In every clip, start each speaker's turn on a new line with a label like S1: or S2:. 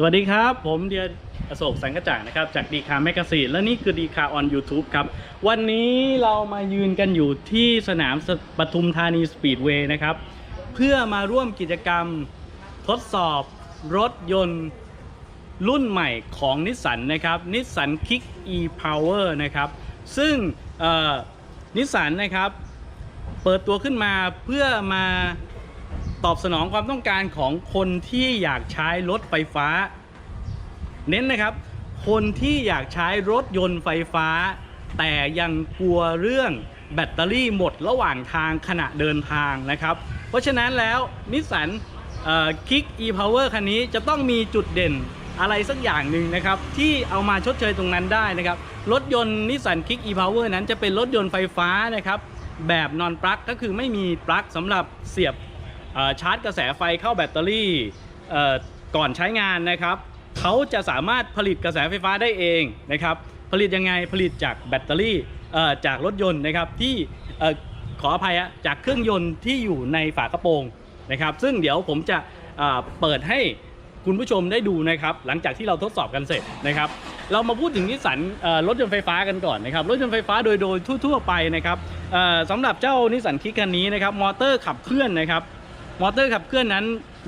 S1: สวัสดีครับ ผมเดียอโศกสังกจ่างนะครับ จากดีคาแมกกาซีนและนี่คือดีคาออน YouTube ครับ วันนี้เรามายืนกันอยู่ที่สนามปทุมธานีสปีดเวย์นะครับ เพื่อมาร่วมกิจกรรมทดสอบรถยนต์รุ่นใหม่ของนิสสันนะครับนิสสันคิก e-power นะครับ ซึ่งนิสสันนะครับ เปิดตัวขึ้นมาเพื่อมา ตอบสนองความต้องการของคนที่อยากใช้รถไฟฟ้า เน้นนะครับ คนที่อยากใช้รถยนต์ไฟฟ้า แต่ยังกลัวเรื่องแบตเตอรี่หมดระหว่างทางขณะเดินทางนะครับ เพราะฉะนั้นแล้วนิสสันคิก e-power คันนี้จะต้องมีจุดเด่นอะไรสักอย่างหนึ่งนะครับ ที่เอามาชดเชยตรงนั้นได้นะครับ รถยนต์นิสสันคิก e-power นั้นจะเป็นรถยนต์ไฟฟ้านะครับ แบบนอนปลั๊กก็คือไม่มีปลั๊กสำหรับเสียบ ชาร์จกระแสไฟเข้าแบตเตอรี่ก่อนใช้งานนะครับเขาจะสามารถผลิตกระแสไฟฟ้าได้เองนะครับผลิตยังไงผลิตจากแบตเตอรี่จากรถยนต์นะครับที่ขออภัยจากเครื่องยนต์ที่อยู่ในฝากระโปรงนะครับ ซึ่งเดี๋ยวผมจะเปิดให้คุณผู้ชมได้ดูนะครับ หลังจากที่เราทดสอบกันเสร็จนะครับ เรามาพูดถึงนิสสันรถยนต์ไฟฟ้ากันก่อนนะครับ รถยนต์ไฟฟ้าโดยโดยทั่ว ๆ ไปนะครับสำหรับเจ้านิสสันคิกคันนี้นะครับ มอเตอร์ขับเคลื่อนนะครับ มอเตอร์ขับเคลื่อนนั้น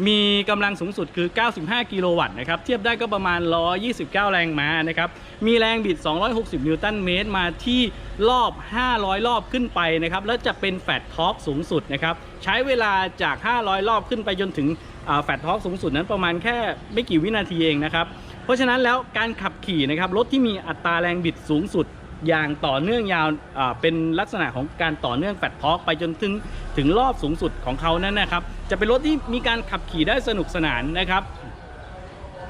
S1: มีกำลังสูงสุดคือ 95 กิโลวัตต์นะครับ เทียบได้ก็ประมาณ 129 แรงม้านะครับ มีแรงบิด 260 นิวตันเมตรมาที่รอบ 500 รอบขึ้นไปนะครับ แล้วจะเป็นแฟตทอร์กสูงสุดนะครับ ใช้เวลาจาก 500 รอบขึ้นไปจนถึงแฟตทอร์กสูงสุดนั้นประมาณแค่ไม่กี่วินาทีเองนะครับ เพราะฉะนั้นแล้วการขับขี่นะครับรถที่มีอัตราแรงบิดสูงสุด อย่างต่อเนื่องยาวเป็นลักษณะของการต่อเนื่องแฟตทอกไปจนถึงถึงรอบสูงสุดของเขานั่นนะครับ จะเป็นรถที่มีการขับขี่ได้สนุกสนานนะครับ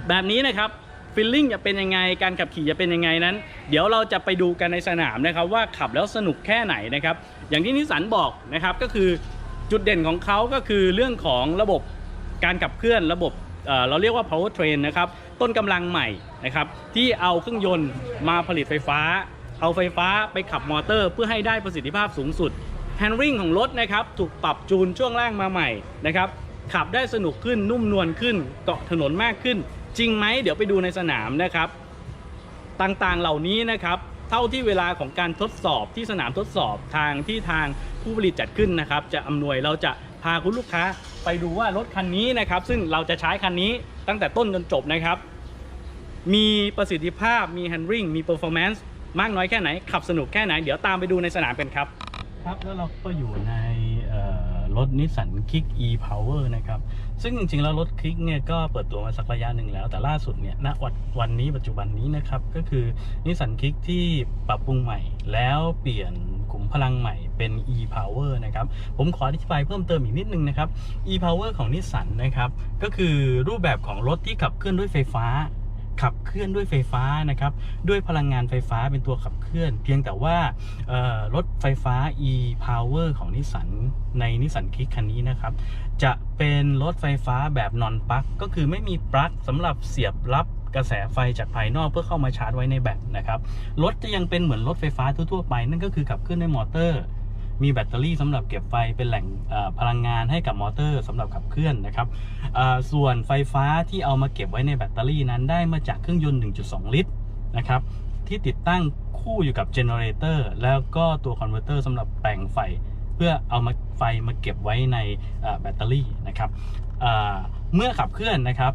S1: แบบนี้นะครับฟีลลิ่งจะเป็นยังไง การขับขี่จะเป็นยังไงนั้น เดี๋ยวเราจะไปดูกันในสนามนะครับ ว่าขับแล้วสนุกแค่ไหนนะครับ อย่างที่นิสันบอกนะครับก็คือจุดเด่นของเขาก็คือเรื่องของระบบการขับเคลื่อนระบบเเราเรียกว่า power train นะครับ ต้นกำลังใหม่นะครับ ที่เอาเครื่องยนต์มาผลิตไฟฟ้า เอาไฟฟ้าไปขับมอเตอร์ เพื่อให้ได้ประสิทธิภาพสูงสุดแฮนด์ริงของรถนะครับถูกปรับจูนช่วงล่างมาใหม่นะครับขับได้สนุกขึ้นนุ่มนวลขึ้นเกาะถนนมากขึ้น จริงไหมเดี๋ยวไปดูในสนามนะครับ ต่างๆเหล่านี้นะครับ เท่าที่เวลาของการทดสอบที่สนามทดสอบทางที่ทางผู้ผลิตจัดขึ้นนะครับ จะอำนวยเราจะพาคุณลูกค้าไปดูว่ารถคันนี้นะครับ ซึ่งเราจะใช้คันนี้ตั้งแต่ต้นจนจบนะครับ มีประสิทธิภาพมี handling มี performance ม มากน้อยแค่ไหน ขับสนุกแค่ไหน เดี๋ยวตามไปดูในสนามกันครับ ครับแล้วเราก็อยู่ในรถนิสสันคิก e-power นะครับ ซึ่งจริงๆ แล้วรถคลิกเนี่ยก็เปิดตัวมาสักระยะหนึ่งแล้ว แต่ล่าสุดเนี่ยณวันวันนี้ปัจจุบันนี้นะครับ ก็คือนิสสันคิกที่ปรับปรุงใหม่ แล้วเปลี่ยนขุมพลังใหม่เป็น e-power นะครับ ผมขออธิบายเพิ่มเติมอีกนิดนึงนะครับ e-power ของนิสสันนะครับ ก็คือรูปแบบของรถที่ขับเคลื่อนด้วยไฟฟ้า ขับเคลื่อนด้วยไฟฟ้านะครับด้วยพลังงานไฟฟ้าเป็นตัวขับเคลื่อน เพียงแต่ว่ารถไฟฟ้า e-power ของนิสสันในนิสสันคิกคันนี้นะครับจะเป็นรถไฟฟ้าแบบนอนปลั๊กก็คือไม่มีปลั๊กสำหรับเสียบรับกระแสไฟจากภายนอกเพื่อเข้ามาชาร์จไว้ในแบตนะครับรถจะยังเป็นเหมือนรถไฟฟ้าทั่วๆไปนั่นก็คือขับเคลื่อนด้วยมอเตอร์ มีแบตเตอรี่สำหรับเก็บไฟเป็นแหล่งพลังงานให้กับมอเตอร์สำหรับขับเคลื่อนนะครับส่วนไฟฟ้าที่เอามาเก็บไว้ในแบตเตอรี่นั้นได้มาจากเครื่องยนต์ 1.2 ลิตรนะครับที่ติดตั้งคู่อยู่กับเจเนเรเตอร์แล้วก็ตัวคอนเวอร์เตอร์สำหรับแปลงไฟ เพื่อเอามาไฟมาเก็บไว้ในแบตเตอรี่นะครับเมื่อขับเคลื่อนนะครับ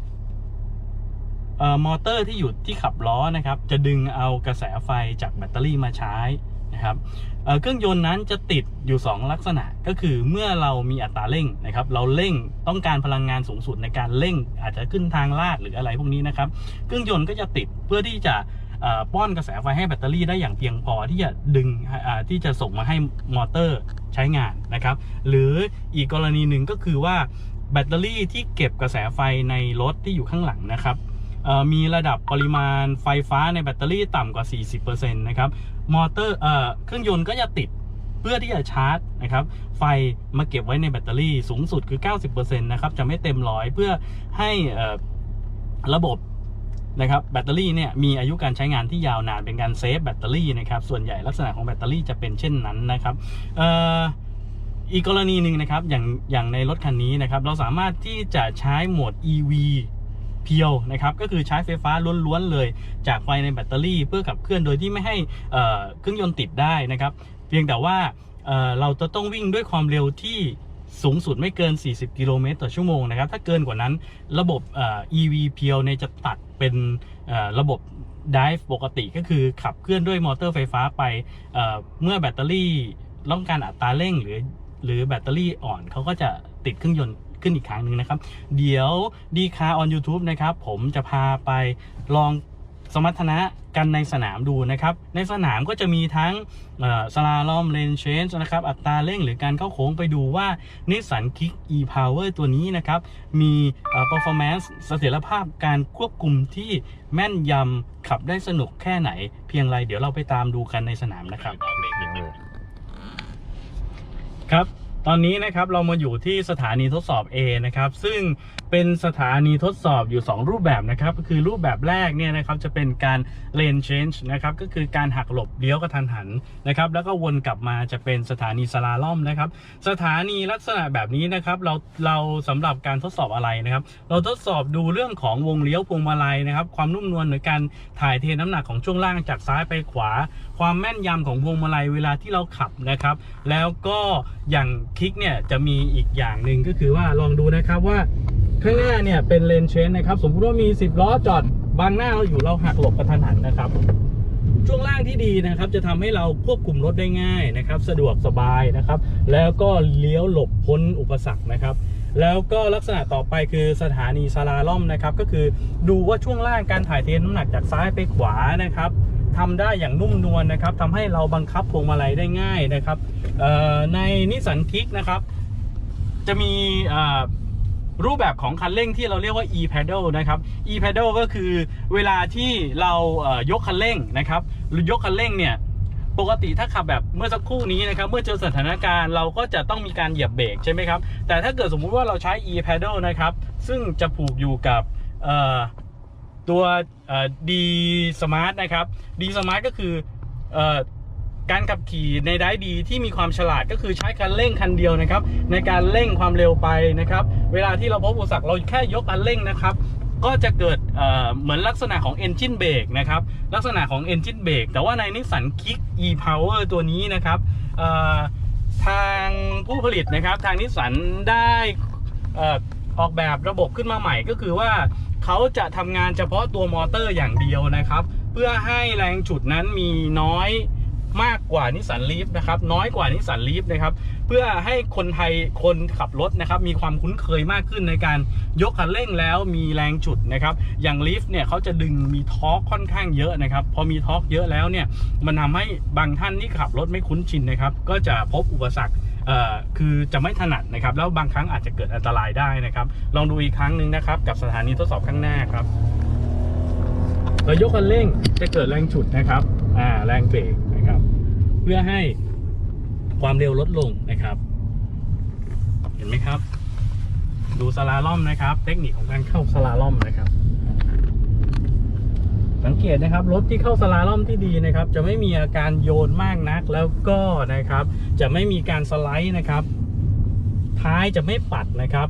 S1: อมอเตอร์ที่อยู่ที่ขับล้อนะครับ จะดึงเอากระแสไฟจากแบตเตอรี่มาใช้ นะครับเเครื่องยนต์นั้นจะติดอยู่ 2 ลักษณะก็คือเมื่อเรามีอัตราเร่งนะครับเราเร่งต้องการพลังงานสูงสุดในการเร่ง อาจจะขึ้นทางลาดหรืออะไรพวกนี้นะครับเครื่องยนต์ก็จะติดเพื่อที่จะป้อนกระแสไฟให้แบตเตอรี่ได้อย่างเพียงพอที่จะดึงที่จะส่งมาให้มอเตอร์ใช้งานนะครับ หรืออีกกรณีหนึ่งก็คือว่าแบตเตอรี่ที่เก็บกระแสไฟในรถที่อยู่ข้างหลังนะครับ มีระดับปริมาณไฟฟ้าในแบตเตอรี่ต่ำกว่า 40%นะครับ มอเตอร์เอ่อเครื่องยนต์ก็จะติดเพื่อที่จะชาร์จนะครับ ไฟมาเก็บไว้ในแบตเตอรี่สูงสุดคือ 90%นะครับ จะไม่เต็มร้อยเพื่อให้เอ่อระบบนะครับแบตเตอรี่เนี่ยมีอายุการใช้งานที่ยาวนานเป็นการเซฟแบตเตอรี่นะครับ ส่วนใหญ่ลักษณะของแบตเตอรี่จะเป็นเช่นนั้นนะครับเอ่ออีกกรณีหนึ่งนะครับอย่างอย่างในรถคันนี้นะครับ เราสามารถที่จะใช้โหมด EV เพียวนะครับก็คือใช้ไฟฟ้าล้วนๆเลย จากไฟในแบตเตอรี่ เพื่อขับเคลื่อนโดยที่ไม่ให้เครื่องยนต์ติดได้นะครับ เพียงแต่ว่าเเราจะต้องวิ่งด้วยความเร็วที่สูงสุดไม่เกิน 40 กิโลเมตรต่อชั่วโมงนะครับ ถ้าเกินกว่านั้นระบบ EV เพียวเนี่ยจะตัดเป็นระบบ Dive ปกติก็คือขับเคลื่อนด้วยมอเตอร์ไฟฟ้าไปเเมื่อแบตเตอรี่ต้องการอัตราเร่งหรือ หรือแบตเตอรี่อ่อนเขาก็จะติดเครื่องยนต์ ขึ้นอีกครั้งหนึ่งนะครับ เดี๋ยวดีคาออน YouTube นะครับ ผมจะพาไปลองสมรรถนะกันในสนามดูนะครับ ในสนามก็จะมีทั้งสลาลอมเลนเชนนะครับ อัตราเร่งหรือการเข้าโค้งไปดูว่านิสสันคิก e-power ตัวนี้นะครับ มีเอ่อ performance เสถียรภาพการควบคุมที่แม่นยำขับได้สนุกแค่ไหน เพียงไรเดี๋ยวเราไปตามดูกันในสนามนะครับครับ ตอนนี้นะครับเรามาอยู่ที่สถานีทดสอบ A นะครับ ซึ่งเป็นสถานีทดสอบอยู่ 2 รูปแบบนะครับ ก็คือรูปแบบแรกเนี่ยนะครับจะเป็นการ lane change นะครับก็คือการหักหลบเลี้ยวกระทันหันนะครับแล้วก็วนกลับมาจะเป็นสถานีสลาล่อมนะครับ สถานีลักษณะแบบนี้นะครับเราเราสำหรับการทดสอบอะไรนะครับ เราทดสอบดูเรื่องของวงเลี้ยวพวงมาลัยนะครับความนุ่มนวลในการถ่ายเทน้ำหนักของช่วงล่างจากซ้ายไปขวา ความแม่นยำของพวงมาลัยเวลาที่เราขับนะครับ แล้วก็อย่างคลิกเนี่ยจะมีอีกอย่างหนึ่งก็คือว่าลองดูนะครับว่า ข้างหน้าเนี่ยเป็นเลนเชนนะครับ สมมติว่ามี 10 ล้อจอดบังหน้าเราอยู่เราหักหลบกระทันหันนะครับ ช่วงล่างที่ดีนะครับ จะทำให้เราควบคุมรถได้ง่ายนะครับ สะดวกสบายนะครับ แล้วก็เลี้ยวหลบพ้นอุปสรรคนะครับแล้วก็ลักษณะต่อไปคือสถานีซาลาล่อมนะครับ ก็คือดูว่าช่วงล่างการถ่ายเทน้ำหนักจากซ้ายไปขวานะครับทำได้อย่างนุ่มนวลนะครับทำให้เราบังคับพวงมาลัยได้ง่ายนะครับในนิสสันคิกนะครับ จะมี รูปแบบของคันเร่งที่เราเรียกว่า e pedal นะครับ e pedal ก็คือเวลาที่เรายกคันเร่งนะครับหรือยกคันเร่งเนี่ยปกติถ้าขับแบบเมื่อสักครู่นี้นะครับเมื่อเจอสถานการณ์เราก็จะต้องมีการเหยียบเบรกใช่ไหมครับแต่ถ้าเกิดสมมุติว่าเราใช้ e pedal นะครับซึ่งจะผูกอยู่กับตัวเอ่อ D Smart นะครับ D Smart ก็คืออ การขับขี่ในได้ดีที่มีความฉลาดก็คือใช้คันเร่งคันเดียวนะครับ ในการเร่งความเร็วไปนะครับ เวลาที่เราพบอุปสรรคเราแค่ยกคันเร่งนะครับก็จะเกิดเเหมือนลักษณะของ Engine Brake นะครับ ลักษณะของ Engine Brake แต่ว่าในนิสสัน Kick e-Power ตัวนี้นะครับทางผู้ผลิตนะครับทางนิสสันได้ออออกแบบระบบขึ้นมาใหม่ก็คือว่าเขาจะทำงานเฉพาะตัวมอเตอร์อย่างเดียวนะครับ เพื่อให้แรงฉุดนั้นมีน้อย มากกว่านิสสันลีฟนะครับน้อยกว่านิสสันลีฟนะครับเพื่อให้คนไทยคนขับรถนะครับมีความคุ้นเคยมากขึ้นในการยกคันเร่งแล้วมีแรงจุดนะครับอย่างลีฟเนี่ยเขาจะดึงมีทอร์กค่อนข้างเยอะนะครับพอมีทอร์กเยอะแล้วเนี่ยมันทำให้บางท่านที่ขับรถไม่คุ้นชินนะครับก็จะพบอุปสรรคคือจะไม่ถนัดนะครับ แล้วบางครั้งอาจจะเกิดอันตรายได้นะครับ ลองดูอีกครั้งหนึ่งนะครับ กับสถานีทดสอบข้างหน้าครับเรายกคันเร่งจะเกิดแรงฉุดนะครับ อ่า แรงเบรก พื่อให้ความเร็วลดลงนะครับ เห็นไหมครับ ดูสลาล่อมนะครับ เทคนิคของการเข้าสลาล่อมนะครับ สังเกตนะครับรถที่เข้าสลาล่อมที่ดีนะครับ จะไม่มีอาการโยนมากนักแล้วก็นะครับ จะไม่มีการสไลด์นะครับ ท้ายจะไม่ปัดนะครับ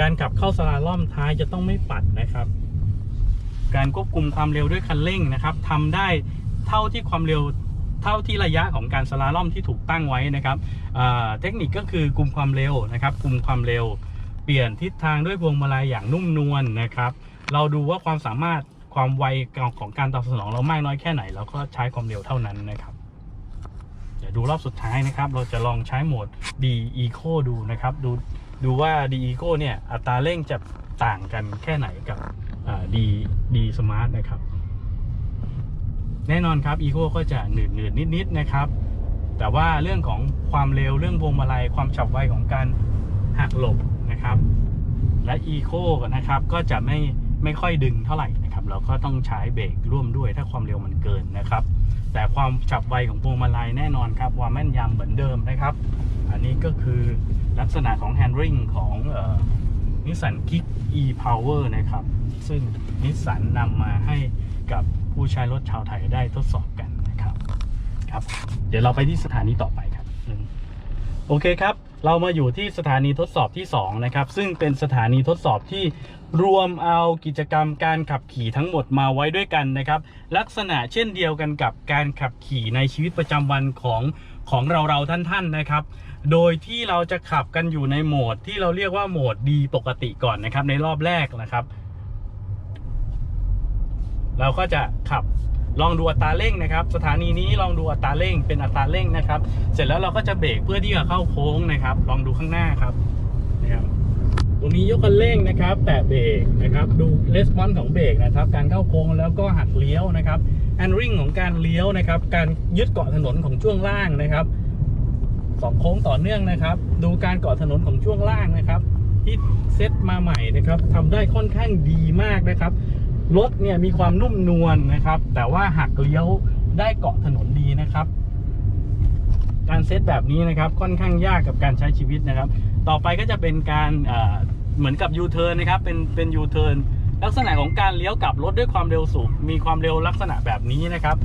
S1: การขับเข้าสลาล่อมท้ายจะต้องไม่ปัดนะครับการควบคุมความเร็วด้วยคันเร่งนะครับทำได้เท่าที่ความเร็ว เท่าที่ระยะของการสลาล่อมที่ถูกตั้งไว้นะครับเทคนิคก็คือกลุ่มความเร็วนะครับกลุ่มความเร็ว เปลี่ยนทิศทางด้วยพวงมาลัยอย่างนุ่มนวลนะครับ เราดูว่าความสามารถความไวของการตอบสนองเรามากน้อยแค่ไหนเราก็ใช้ความเร็วเท่านั้นนะครับเดี๋ยวดูรอบสุดท้ายนะครับ เราจะลองใช้โหมด D Eco ดูนะครับ ดูดูว่า D Eco เนี่ยอัตราเร่งจะต่างกันแค่ไหนกับ D D Smart นะครับ แน่นอนครับ Eco ก็จะหนืดหนืดนิดนิดๆนะครับ แต่ว่าเรื่องของความเร็วเรื่องพวงมาลัยความฉับไวของการหักหลบนะครับ และ Eco นะครับก็จะไม่ไม่ค่อยดึงเท่าไหร่นะครับ เราก็ต้องใช้เบรกร่วมด้วยถ้าความเร็วมันเกินนะครับ แต่ความฉับไวของพวงมาลัยแน่นอนครับความแม่นยำเหมือนเดิมนะครับ อันนี้ก็คือลักษณะของ handling ของนิสสัน Kick e-Power นะครับ ซึ่งนิสสันนำมาให้กับ ผู้ใช้รถชาวไทยได้ทดสอบกันนะครับครับ เดี๋ยวเราไปที่สถานีต่อไปครับโอเคครับ เรามาอยู่ที่สถานีทดสอบที่ 2 นะครับ ซึ่งเป็นสถานีทดสอบที่รวมเอากิจกรรมการขับขี่ทั้งหมดมาไว้ด้วยกันนะครับ ลักษณะเช่นเดียวกันกับการขับขี่ในชีวิตประจำวันของของเราเราท่านท่านๆนะครับ โดยที่เราจะขับกันอยู่ในโหมดที่เราเรียกว่าโหมดดีปกติก่อนนะครับ ในรอบแรกนะครับ เราก็จะขับลองดูอัตราเร่งนะครับ สถานีนี้ลองดูอัตราเร่งเป็นอัตราเร่งนะครับ เสร็จแล้วเราก็จะเบรกเพื่อที่จะเข้าโค้งนะครับ ลองดูข้างหน้าครับนะครับตรงนี้ยกคันเร่งนะครับ แตะเบรกนะครับดูレスปอนส์ของเบรกนะครับ การเข้าโค้งแล้วก็หักเลี้ยวนะครับแอนริ่งของการเลี้ยวนะครับ การยึดเกาะถนนของช่วงล่างนะครับสองโค้งต่อเนื่องนะครับ ดูการเกาะถนนของช่วงล่างนะครับที่เซตมาใหม่นะครับทำได้ค่อนข้างดีมากนะครับ รถเนี่ยมีความนุ่มนวลนะครับ แต่ว่าหักเลี้ยวได้เกาะถนนดีนะครับ การเซตแบบนี้นะครับค่อนข้างยากกับการใช้ชีวิตนะครับ ต่อไปก็จะเป็นการเอ่อเหมือนกับยูเทิร์นนะครับ เป็นเป็นยูเทิร์นลักษณะของการเลี้ยวกลับรถด้วยความเร็วสูง มีความเร็วลักษณะแบบนี้นะครับ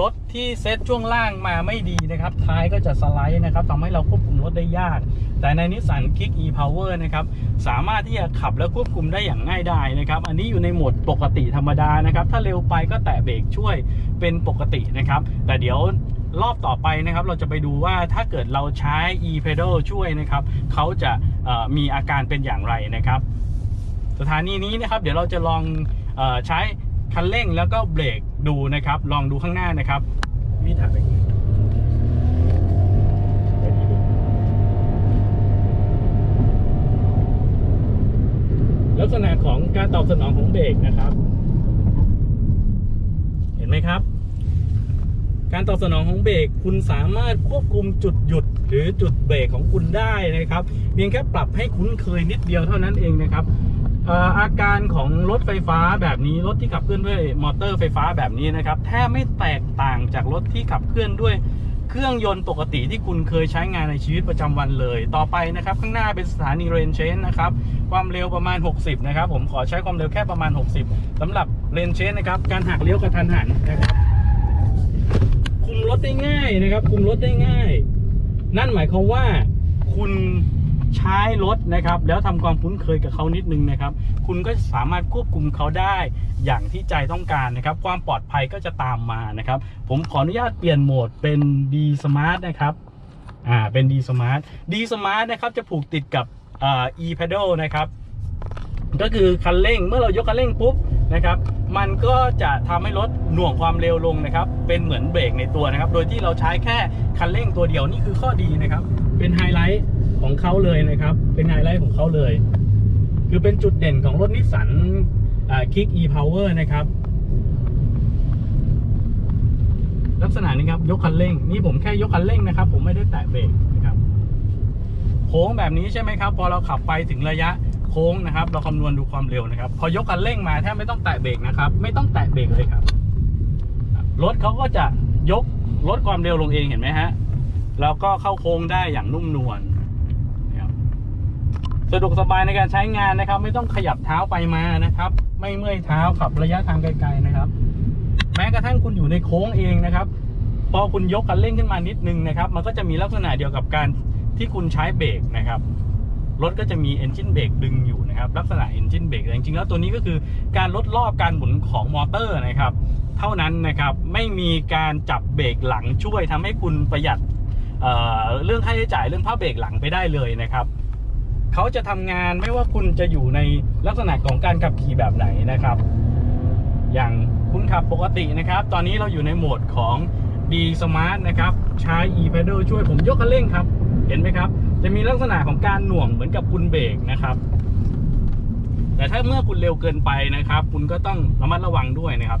S1: รถที่เซตช่วงล่างมาไม่ดีนะครับ ท้ายก็จะสไลด์นะครับทำให้เราควบคุมรถได้ยาก แต่ในนิสสัน Kick e-Power นะครับสามารถที่จะขับและควบคุมได้อย่างง่ายดายนะครับ อันนี้อยู่ในโหมดปกติธรรมดานะครับ ถ้าเร็วไปก็แตะเบรกช่วยเป็นปกตินะครับ แต่เดี๋ยวรอบต่อไปนะครับ เราจะไปดูว่าถ้าเกิดเราใช้ e-pedal ช่วยนะครับเขาจะมีอาการเป็นอย่างไรนะครับ สถานีนี้นะครับ เดี๋ยวเราจะลองอใช้คันเร่งแล้วก็เบรกดูนะครับ ลองดูข้างหน้านะครับมีถ่ายไปไป ลักษณะของการตอบสนองของเบรกนะครับ เห็นไหมครับ การตอบสนองของเบรกคุณสามารถควบคุมจุดหยุดหรือจุดเบรกของคุณได้นะครับ เพียงแค่ปรับให้คุ้นเคยนิดเดียวเท่านั้นเองนะครับอาการของรถไฟฟ้าแบบนี้รถที่ขับเคลื่อนด้วยมอเตอร์ไฟฟ้าแบบนี้นะครับแทบไม่แตกต่างจากรถที่ขับเคลื่อนด้วย เครื่องยนต์ปกติที่คุณเคยใช้งานในชีวิตประจำวันเลย ต่อไปนะครับ ข้างหน้าเป็นสถานีเรนเชนนะครับ ความเร็วประมาณ 60 นะครับ ผมขอใช้ความเร็วแค่ประมาณ 60สำหรับเรนเชนนะครับ การหักเลี้ยวกระทันหันนะครับ คุมรถได้ง่ายนะครับ คุมรถได้ง่าย นั่นหมายความว่าคุณใช้รถนะครับ แล้วทำความคุ้นเคยกับเขานิดนึงนะครับ คุณก็สามารถควบคุมเขาได้อย่างที่ใจต้องการนะครับ ความปลอดภัยก็จะตามมานะครับ ผมขออนุญาตเปลี่ยนโหมดเป็น D Smart นะครับอ่าเป็น D Smart D Smart นะครับจะผูกติดกับอ่า e pedal นะครับ ก็คือคันเร่งเมื่อเรายกคันเร่งปุ๊บนะครับ มันก็จะทำให้รถหน่วงความเร็วลงนะครับ เป็นเหมือนเบรกในตัวนะครับ โดยที่เราใช้แค่คันเร่งตัวเดียวนี่คือข้อดีนะครับ เป็นไฮไลท์ของเขาเลยนะครับ เป็นไฮไลท์ของเขาเลย คือเป็นจุดเด่นของรถนิสสันคิก e power นะครับ ลักษณะนี้ครับ ยกคันเร่ง นี่ผมแค่ยกคันเร่งนะครับ ผมไม่ได้แตะเบรกนะครับ โค้งแบบนี้ใช่ไหมครับ พอเราขับไปถึงระยะโค้งนะครับ เราคำนวณดูความเร็วนะครับ พอยกคันเร่งมาแทบไม่ต้องแตะเบรกนะครับ ไม่ต้องแตะเบรกเลยครับ รถเขาก็จะยกลดความเร็วลงเองเห็นไหมฮะ แล้วก็เข้าโค้งได้อย่างนุ่มนวล สะดวกสบายในการใช้งานนะครับ ไม่ต้องขยับเท้าไปมานะครับ ไม่เมื่อยเท้าขับระยะทางไกลๆนะครับ แม้กระทั่งคุณอยู่ในโค้งเองนะครับ พอคุณยกคันเร่งขึ้นมานิดนึงนะครับ มันก็จะมีลักษณะเดียวกับการที่คุณใช้เบรกนะครับรถก็จะมี engine brake ดึงอยู่นะครับ ลักษณะ engine brake แต่จริงๆแล้วตัวนี้ก็คือการลดรอบการหมุนของมอเตอร์นะครับ เท่านั้นนะครับไม่มีการจับเบรกหลังช่วยทำให้คุณประหยัดเเรื่องค่าใช้จ่ายเรื่องผ้าเบรกหลังไปได้เลยนะครับ เขาจะทำงานไม่ว่าคุณจะอยู่ในลักษณะของการขับขี่แบบไหนนะครับ อย่างคุณขับปกตินะครับ ตอนนี้เราอยู่ในโหมดของ D Smart นะครับใช้ e pedal ช่วยผมยกคันเร่งครับ เห็นไหมครับ จะมีลักษณะของการหน่วงเหมือนกับคุณเบรกนะครับ แต่ถ้าเมื่อคุณเร็วเกินไปนะครับ คุณก็ต้องระมัดระวังด้วยนะครับ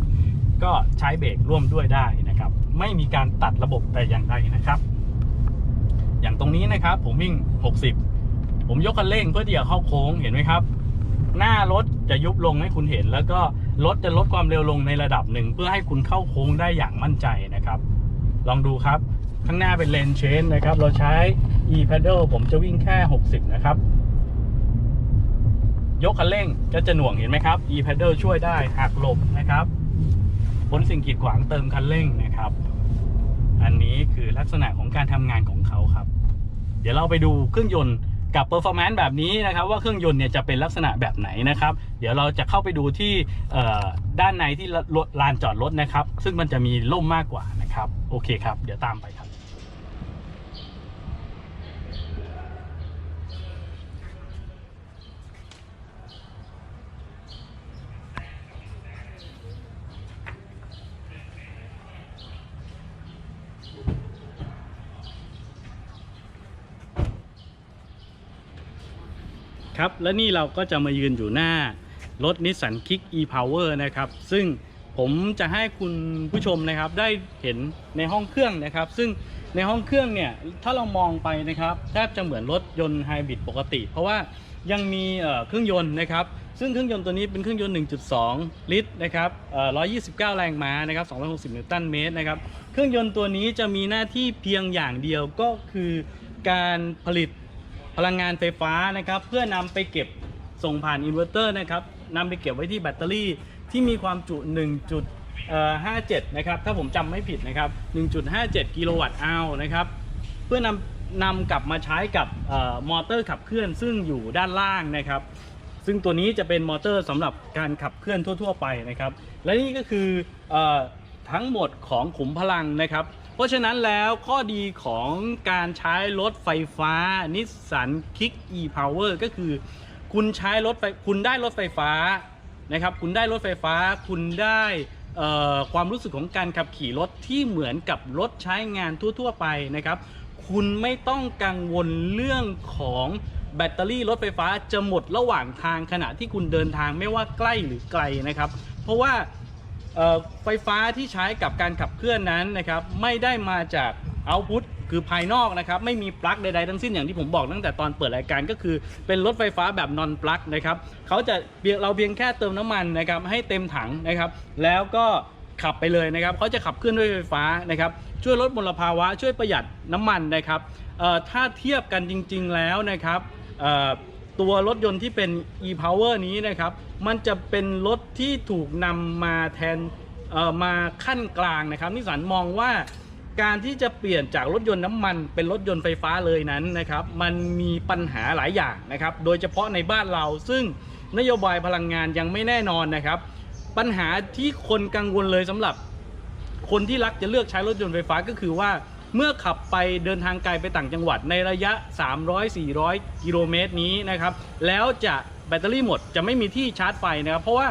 S1: ก็ใช้เบรกร่วมด้วยได้นะครับ ไม่มีการตัดระบบแต่อย่างใดนะครับ อย่างตรงนี้นะครับผมวิ่ง 60 ผมยกคันเร่งเพื่อที่จะเข้าโค้งเห็นไหมครับ หน้ารถจะยุบลงให้คุณเห็น แล้วก็รถจะลดความเร็วลงในระดับหนึ่ง เพื่อให้คุณเข้าโค้งได้อย่างมั่นใจนะครับ ลองดูครับ ข้างหน้าเป็นเลนเชนนะครับ เราใช้ e pedal ผมจะวิ่งแค่ 60 นะครับ ยกคันเร่งก็จะหน่วงเห็นไหมครับ e pedal ช่วยได้หักหลบนะครับพ้นสิ่งกีดขวางเติมคันเร่งนะครับ อันนี้คือลักษณะของการทำงานของเขาครับ เดี๋ยวเราไปดูเครื่องยนต์ กับเปอร์ฟอร์แมนซ์แบบนี้นะครับ ว่าเครื่องยนต์เนี่ยจะเป็นลักษณะแบบไหนนะครับ เดี๋ยวเราจะเข้าไปดูที่ด้านในที่ลานจอดรถนะครับ ซึ่งมันจะมีร่มมากกว่านะครับ โอเคครับ เดี๋ยวตามไปครับ ครับ และนี่เราก็จะมายืนอยู่หน้ารถนิสสันคิก e-power นะครับ ซึ่งผมจะให้คุณผู้ชมนะครับได้เห็นในห้องเครื่องนะครับ ซึ่งในห้องเครื่องเนี่ยถ้าเรามองไปนะครับแทบจะเหมือนรถยนต์ไฮบริดปกติ เพราะว่ายังมีเครื่องยนต์นะครับ ซึ่งเครื่องยนต์ตัวนี้เป็นเครื่องยนต์ 1.2 ลิตรนะครับ129 แรงม้านะครับ 260 นิวตันเมตรนะครับ เครื่องยนต์ตัวนี้จะมีหน้าที่เพียงอย่างเดียวก็คือการผลิต พลังงานไฟฟ้านะครับ เพื่อนำไปเก็บส่งผ่านอินเวอร์เตอร์นะครับนำไปเก็บไว้ที่แบตเตอรี่ที่มีความจุ 1.57 นะครับ ถ้าผมจำไม่ผิดนะครับ 1.57 กิโลวัตต์อาวนะครับ เพื่อนำนำกลับมาใช้กับออมอเตอร์ขับเคลื่อนซึ่งอยู่ด้านล่างนะครับ ซึ่งตัวนี้จะเป็นมอเตอร์สำหรับการขับเคลื่อนทั่ว ๆ ไปนะครับ และนี่ก็คือออทั้งหมดของขุมพลังนะครับ ราะฉะนั้นแล้วข้อดีของการใช้รถไฟฟ้านิสสันคิก e-power ก็คือ คุณใช้รถไฟคุณได้รถไฟฟ้านะครับคุณได้รถไฟฟ้าคุณได้ความรู้สึกของการขับขี่รถที่เหมือนกับรถใช้งานทั่ว ๆ ไปนะครับ คุณไม่ต้องกังวลเรื่องของแบตเตอรี่รถไฟฟ้าจะหมดระหว่างทางขณะที่คุณเดินทางไม่ว่าใกล้หรือไกลนะครับ เพราะว่า ไฟฟ้าที่ใช้กับการขับเคลื่อนนั้นนะครับไม่ได้มาจากเอาพุตคือภายนอกนะครับไม่มีปลั๊กใดๆทั้งสิ้นอย่างที่ผมบอกตั้งแต่ตอนเปิดรายการก็คือเป็นรถไฟฟ้าแบบนอนปลั๊กนะครับเขาจะเราเพียงแค่เติมน้ำมันนะครับให้เต็มถังนะครับ แล้วก็ขับไปเลยนะครับเขาจะขับเคลื่อนด้วยไฟฟ้านะครับช่วยลดมลภาวะช่วยประหยัดน้ำมันนะครับถ้าเทียบกันจริง ๆแล้วนะครับ ตัวรถยนต์ที่เป็น e-power นี้นะครับ มันจะเป็นรถที่ถูกนำมาแทนเอ่อมาขั้นกลางนะครับนิสสันมองว่าการที่จะเปลี่ยนจากรถยนต์น้ำมันเป็นรถยนต์ไฟฟ้าเลยนั้นนะครับ มันมีปัญหาหลายอย่างนะครับ โดยเฉพาะในบ้านเราซึ่งนโยบายพลังงานยังไม่แน่นอนนะครับ ปัญหาที่คนกังวลเลยสำหรับคนที่รักจะเลือกใช้รถยนต์ไฟฟ้าก็คือว่า เมื่อขับไปเดินทางไกลไปต่างจังหวัดในระยะ 300-400 กิโลเมตรนี้นะครับ แล้วจะแบตเตอรี่หมดจะไม่มีที่ชาร์จไฟนะครับ เพราะว่า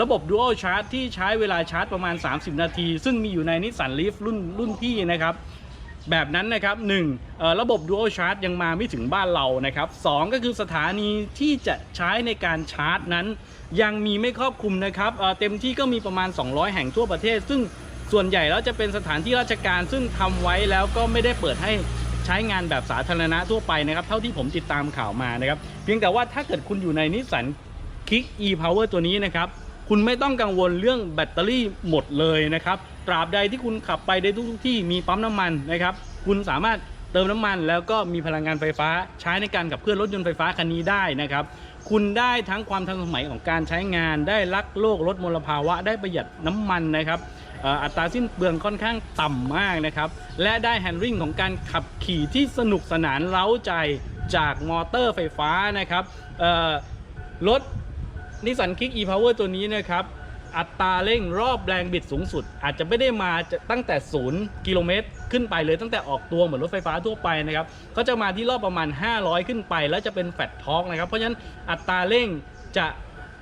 S1: ระบบ Dual Charge ที่ใช้เวลาชาร์จประมาณ 30 นาที ซึ่งมีอยู่ในนิสสันลีฟรุ่นรุ่นพี่นะครับ แบบนั้นนะครับหนึ่งระบบ Dual Charge ยังมาไม่ถึงบ้านเรานะครับสองก็คือสถานีที่จะใช้ในการชาร์จนั้น ยังมีไม่ครอบคลุมนะครับเเต็มที่ก็มีประมาณ 200 แห่งทั่วประเทศ ซึ่ง ส่วนใหญ่แล้วจะเป็นสถานที่ราชการซึ่งทำไว้แล้วก็ไม่ได้เปิดให้ใช้งานแบบสาธารณะทั่วไปนะครับ เท่าที่ผมติดตามข่าวมานะครับ เพียงแต่ว่าถ้าเกิดคุณอยู่ในนิสสันคิก e-power ตัวนี้นะครับ คุณไม่ต้องกังวลเรื่องแบตเตอรี่หมดเลยนะครับ ตราบใดที่คุณขับไปได้ทุกๆที่มีปั๊มน้ำมันนะครับ คุณสามารถเติมน้ำมันแล้วก็มีพลังงานไฟฟ้าใช้ในการขับเคลื่อนรถยนต์ไฟฟ้าคันนี้ได้นะครับ คุณได้ทั้งความทันสมัยของการใช้งาน ได้รักโลกลดมลภาวะได้ประหยัดน้ำมันนะครับ อัตราสิ้นเปลืองค่อนข้างต่ำมากนะครับ และได้แฮนดิ้งของการขับขี่ที่สนุกสนานเล้าใจจากมอเตอร์ไฟฟ้านะครับรถนิสสันคิก e-power ตัวนี้นะครับ อัตราเร่งรอบแรงบิดสูงสุด อาจจะไม่ได้มาตั้งแต่ 0 กิโลเมตร ขึ้นไปเลยตั้งแต่ออกตัวเหมือนรถไฟฟ้าทั่วไปนะครับเขาจะมาที่รอบประมาณ 500 ขึ้นไป แล้วจะเป็นแฟตทอกนะครับ เพราะฉะนั้นอัตราเร่งจะ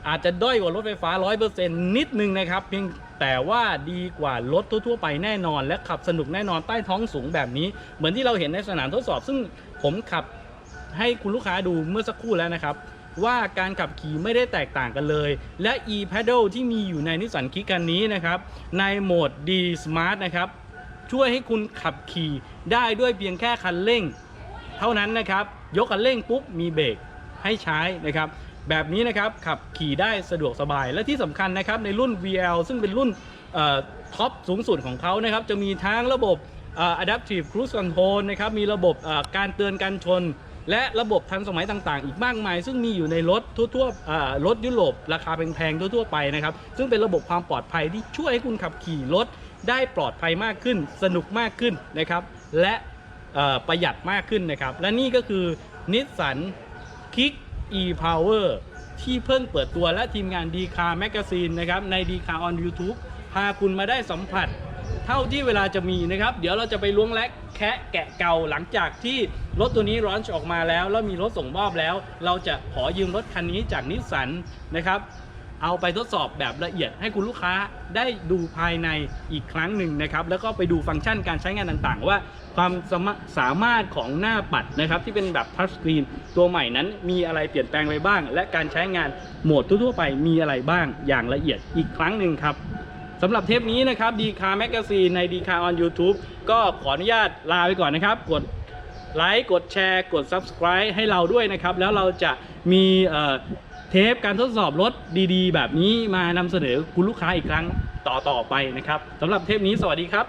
S1: อาจจะด้อยกว่ารถไฟฟ้า 100%นิดนึงนะครับเพียง แต่ว่าดีกว่ารถทั่วๆไปแน่นอน และขับสนุกแน่นอนใต้ท้องสูงแบบนี้ เหมือนที่เราเห็นในสนามทดสอบ ซึ่งผมขับให้คุณลูกค้าดูเมื่อสักครู่แล้วนะครับ ว่าการขับขี่ไม่ได้แตกต่างกันเลย และ e-pedal ที่มีอยู่ในนิสสันคิกคันนี้นะครับ ในโหมด D Smart นะครับ ช่วยให้คุณขับขี่ได้ด้วยเพียงแค่คันเร่ง เท่านั้นนะครับ ยกคันเร่งปุ๊บมีเบรกให้ใช้นะครับ แบบนี้นะครับขับขี่ได้สะดวกสบาย และที่สำคัญนะครับในรุ่น VL ซึ่งเป็นรุ่นท็อปสูงสุดของเขานะครับจะมีทั้งระบบอ่อ adaptive cruise control นะครับมีระบบการเตือนการชน และระบบทันสมัยต่างๆ อีกมากมาย ซึ่งมีอยู่ในรถทั่วๆรถยุโรปราคาแพงๆทั่วๆไปนะครับซึ่งเป็นระบบความปลอดภัยที่ช่วยให้คุณขับขี่รถได้ปลอดภัยมากขึ้น สนุกมากขึ้นนะครับและประหยัดมากขึ้นนะครับและนี่ก็คือนิสสัน Kick e-Power ที่เพิ่งเปิดตัวและทีมงาน d c a r Magazine นะครับใน d c a r on YouTube พาคุณมาได้สัมผัส เท่าที่เวลาจะมีนะครับ เดี๋ยวเราจะไปล้วงและแคะแกะเก่าหลังจากที่รถตัวนี้ร้อนออกมาแล้ว แล้วมีรถส่งมอบแล้ว เราจะขอยืมรถคันนี้จากนิสสันนะครับ เอาไปทดสอบแบบละเอียดให้คุณลูกค้าได้ดูภายในอีกครั้งหนึ่งนะครับ แล้วก็ไปดูฟังก์ชันการใช้งานต่างๆ ว่าความสามารถสามารถของหน้าปัดนะครับที่เป็นแบบทัชสกรีนตัวใหม่นั้นมีอะไรเปลี่ยนแปลงไปบ้าง และการใช้งานโหมดทั่วๆไปมีอะไรบ้างอย่างละเอียดอีกครั้งหนึ่งครับสำหรับเทปนี้นะครับดีคาแมกกาซีนในดีคาออน YouTube ก็ขออนุญาตลาไปก่อนนะครับ กดไลค์กดแชร์ กด Subscribe ให้เราด้วยนะครับ แล้วเราจะมีเอ่อ เทปการทดสอบรถดีๆ แบบนี้มานำเสนอคุณลูกค้าอีกครั้งต่อๆไปนะครับสำหรับเทปนี้สวัสดีครับ